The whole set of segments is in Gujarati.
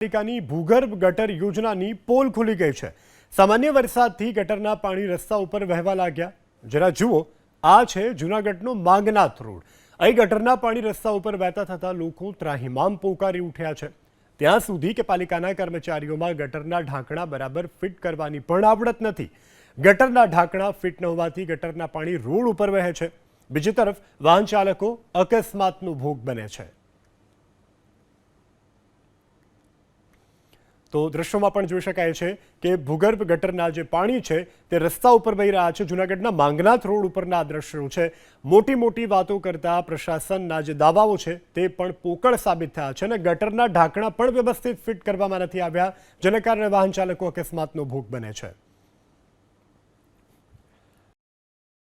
પાલિકાની ભૂગર્ભ ગટર યોજનાની પોલ ખુલી ગઈ છે. સામાન્ય વરસાદથી ગટરના પાણી રસ્તા ઉપર વહેવા લાગ્યા. જરા જુઓ, આ છે જૂનાગઢનો માંગનાથ રોડ. અહીં ગટરના પાણી રસ્તા ઉપર વહેતા થતા લોકો ત્રાહિમામ પોકારી ઉઠ્યા છે. ત્યાં સુધી કે પાલિકાના કર્મચારીઓમાં ગટરના ઢાંકણા બરાબર ફિટ કરવાની પણ આવડત નથી. ગટરના ઢાંકણા ફિટ ન હોવાથી ગટરના પાણી રોડ ઉપર વહે છે. બીજી તરફ, વાહન ચાલકો અકસ્માતનો ભોગ બને છે. તો દ્રશ્યોમાં પણ જોઈ શકાય છે કે ભૂગર્ભ ગટરના જે પાણી છે તે રસ્તા ઉપર વહી રહ્યા છે. જૂનાગઢના માંગનાથ રોડ ઉપરના દ્રશ્યો છે. મોટી મોટી વાતો કરતા પ્રશાસનના જે દાવાઓ છે તે પણ પોકળ સાબિત થયા છે અને ગટરના ઢાંકણા પણ વ્યવસ્થિત ફિટ કરવામાં નથી આવ્યા, જેને કારણે વાહન ચાલકો અકસ્માતનો ભોગ બને છે.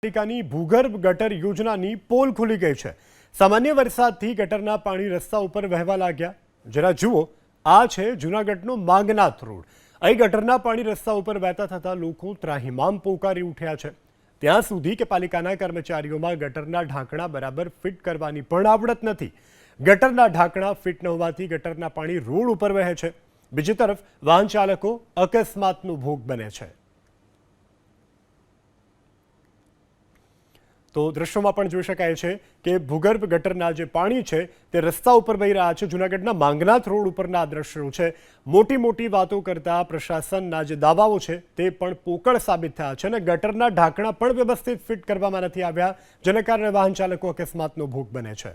પાલિકાની ભૂગર્ભ ગટર યોજનાની પોલ ખુલી ગઈ છે. સામાન્ય વરસાદથી ગટરના પાણી રસ્તા ઉપર વહેવા લાગ્યા. જરા જુઓ આ છે જૂનાગઢનો માંગનાથ રોડ. અહીં ગટરના પાણી રસ્તા ઉપર વહેતા થતા લોકો ત્રાહિમામ પોકારી ઉઠ્યા છે. ત્યાં સુધી કે પાલિકાના કર્મચારીઓમાં ગટરના ઢાંકણા બરાબર ફિટ કરવાની પણ આવડત નથી. ગટરના ઢાંકણા ફિટ ન હોવાથી ગટરના પાણી રોડ ઉપર વહે છે. બીજી તરફ વાહન ચાલકો અકસ્માતનો ભોગ બને છે. તો દ્રશ્યોમાં પણ જોઈ શકાય છે કે ભૂગર્ભ ગટરના જે પાણી છે તે રસ્તા ઉપર વહી રહ્યા છે. જૂનાગઢના માંગનાથ રોડ ઉપરના આ દ્રશ્યો છે. મોટી મોટી વાતો કરતા પ્રશાસનના જે દાવાઓ છે તે પણ પોકળ સાબિત થયા છે અને ગટરના ઢાંકણા પણ વ્યવસ્થિત ફિટ કરવામાં નથી આવ્યા, જેને કારણે વાહન ચાલકો અકસ્માતનો ભોગ બને છે.